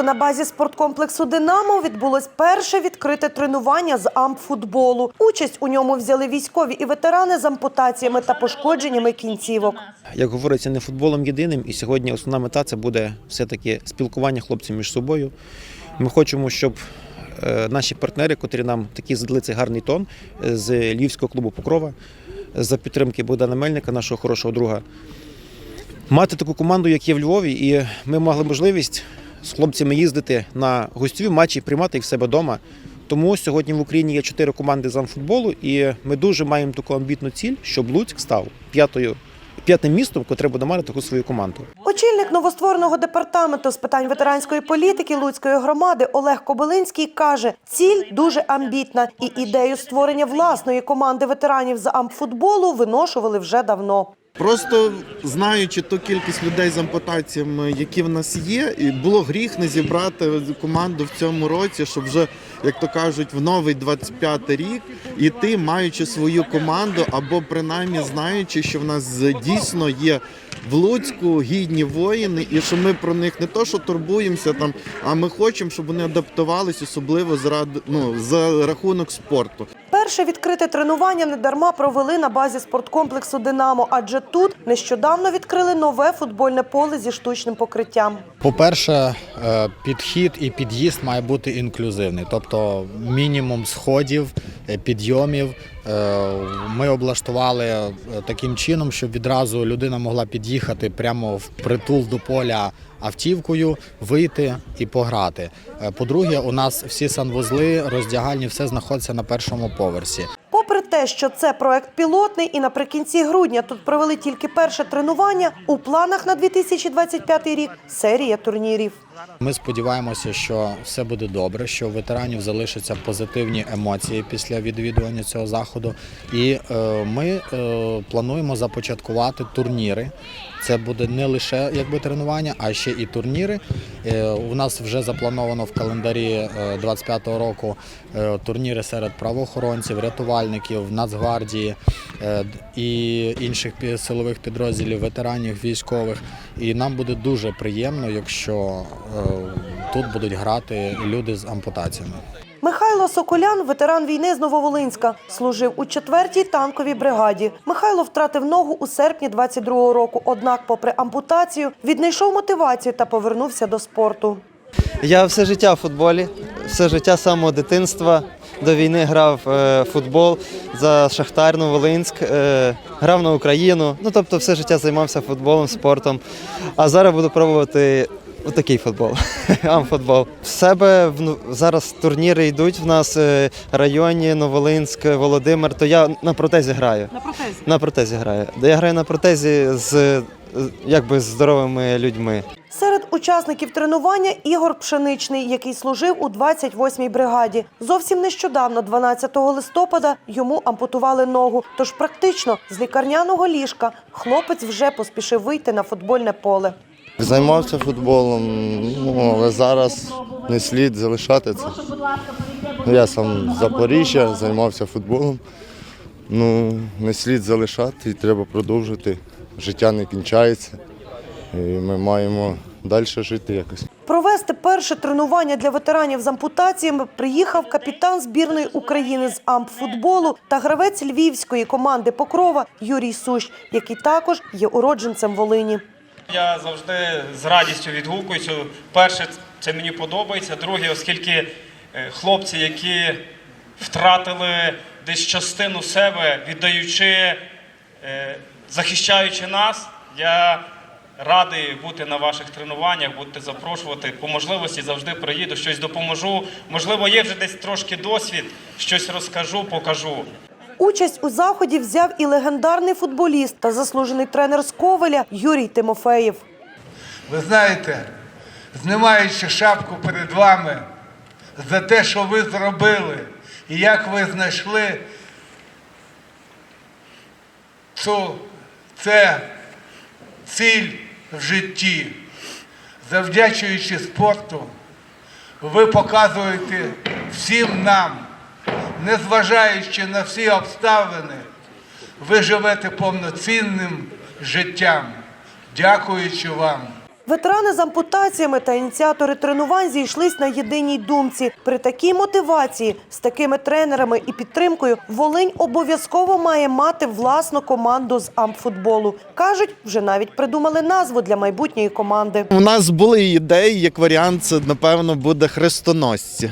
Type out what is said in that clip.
Луцьку на базі спорткомплексу Динамо відбулось перше відкрите тренування з ампфутболу. Участь у ньому взяли військові і ветерани з ампутаціями та пошкодженнями кінцівок. Як говориться, не футболом єдиним, і сьогодні основна мета це буде все-таки спілкування хлопців між собою. Ми хочемо, щоб е, наші партнери, котрі нам такі задали цей гарний тон е, з Львівського клубу Покрова, за підтримки Богдана Мельника, нашого хорошого друга, мати таку команду, як є в Львові, і ми мали можливість з хлопцями їздити на гостьові матчі, приймати їх в себе вдома. Тому сьогодні в Україні є чотири команди з амфутболу, і ми дуже маємо таку амбітну ціль, щоб Луцьк став п'ятою п'ятим містом, котре буде мати таку свою команду. Очільник новоствореного департаменту з питань ветеранської політики Луцької громади Олег Кобилинський каже, ціль дуже амбітна, і ідею створення власної команди ветеранів з ампфутболу виношували вже давно. Просто знаючи ту кількість людей з ампутаціями, які в нас є, і було гріх не зібрати команду в цьому році, щоб вже, як то кажуть, в новий 25 рік іти, маючи свою команду, або принаймні знаючи, що в нас дійсно є в Луцьку гідні воїни, і що ми про них не то, що турбуємося там, а ми хочемо, щоб вони адаптувались, особливо заради ну за рахунок спорту. Перше відкрите тренування недарма провели на базі спорткомплексу Динамо, адже тут нещодавно відкрили нове футбольне поле зі штучним покриттям. По-перше, е, підхід і під'їзд має бути інклюзивний, тобто мінімум сходів, е, підйомів. Е, Ми облаштували таким чином, щоб відразу людина могла під'їхати прямо в притул до поля автівкою, вийти і пограти. Е, По-друге, у нас всі санвузли, роздягальні, все знаходиться на першому поверсі. Попри те, що це проект пілотний, і наприкінці грудня тут провели тільки перше тренування, у планах на 2025 рік серія турнірів. Ми сподіваємося, що все буде добре, що у ветеранів залишаться позитивні емоції після відвідування цього заходу. І е, ми е, плануємо започаткувати турніри. Це буде не лише якби тренування, а ще і турніри. Е, у нас вже заплановано в календарі е, 25-го року турніри серед правоохоронців, рятувальників, Нацгвардії і інших силових підрозділів, ветеранів, військових. І нам буде дуже приємно, якщо е, тут будуть грати люди з ампутаціями. Михайло Соколян, ветеран війни з Нововолинська, служив у 4-й танковій бригаді. Михайло втратив ногу у серпні 22-го року. Однак, попри ампутацію, віднайшов мотивацію та повернувся до спорту. Я все життя в футболі, все життя з самого дитинства до війни грав е, футбол за Шахтар Новолинськ, е, грав на Україну. Ну тобто, все життя займався футболом, спортом. А зараз буду пробувати отакий футбол, амфутбол. В себе в- ну, зараз турніри йдуть в нас е, районі, Новолинськ, Володимир. То я на протезі граю. На протезі? На протезі граю. Я граю на протезі з якби з здоровими людьми. Учасників тренування Ігор Пшеничний, який служив у 28-й бригаді. Зовсім нещодавно, 12 листопада, йому ампутували ногу. Тож практично з лікарняного ліжка хлопець вже поспішив вийти на футбольне поле. Займався футболом, ну, але зараз не слід залишати це. Ну, Я сам з Запоріжжя, займався футболом. Ну, не слід залишати і треба продовжити. Життя не кінчається. І ми маємо далі жити якось. Провести перше тренування для ветеранів з ампутаціями приїхав капітан збірної України з ампфутболу та гравець львівської команди Покрова Юрій Сущ, який також є уродженцем Волині. Я завжди з радістю відгукуюся. Перше, це мені подобається. Друге, оскільки е, хлопці, які втратили десь частину себе, віддаючи, е, захищаючи нас, я радий бути на ваших тренуваннях, будете запрошувати. По можливості завжди приїду, щось допоможу. Можливо, є вже десь трошки досвід, щось розкажу, покажу. Участь у заході взяв і легендарний футболіст та заслужений тренер з Ковеля Юрій Тимофеєв. Ви знаєте, знімаючи шапку перед вами за те, що ви зробили, і як ви знайшли цю це ціль в житті, завдячуючи спорту, ви показуєте всім нам, незважаючи на всі обставини, ви живете повноцінним життям. Дякуючи вам. Ветерани з ампутаціями та ініціатори тренувань зійшлись на єдиній думці. При такій мотивації, з такими тренерами і підтримкою, Волинь обов'язково має мати власну команду з ампфутболу. Кажуть, вже навіть придумали назву для майбутньої команди. У нас були ідеї, як варіант, це напевно буде хрестоносці.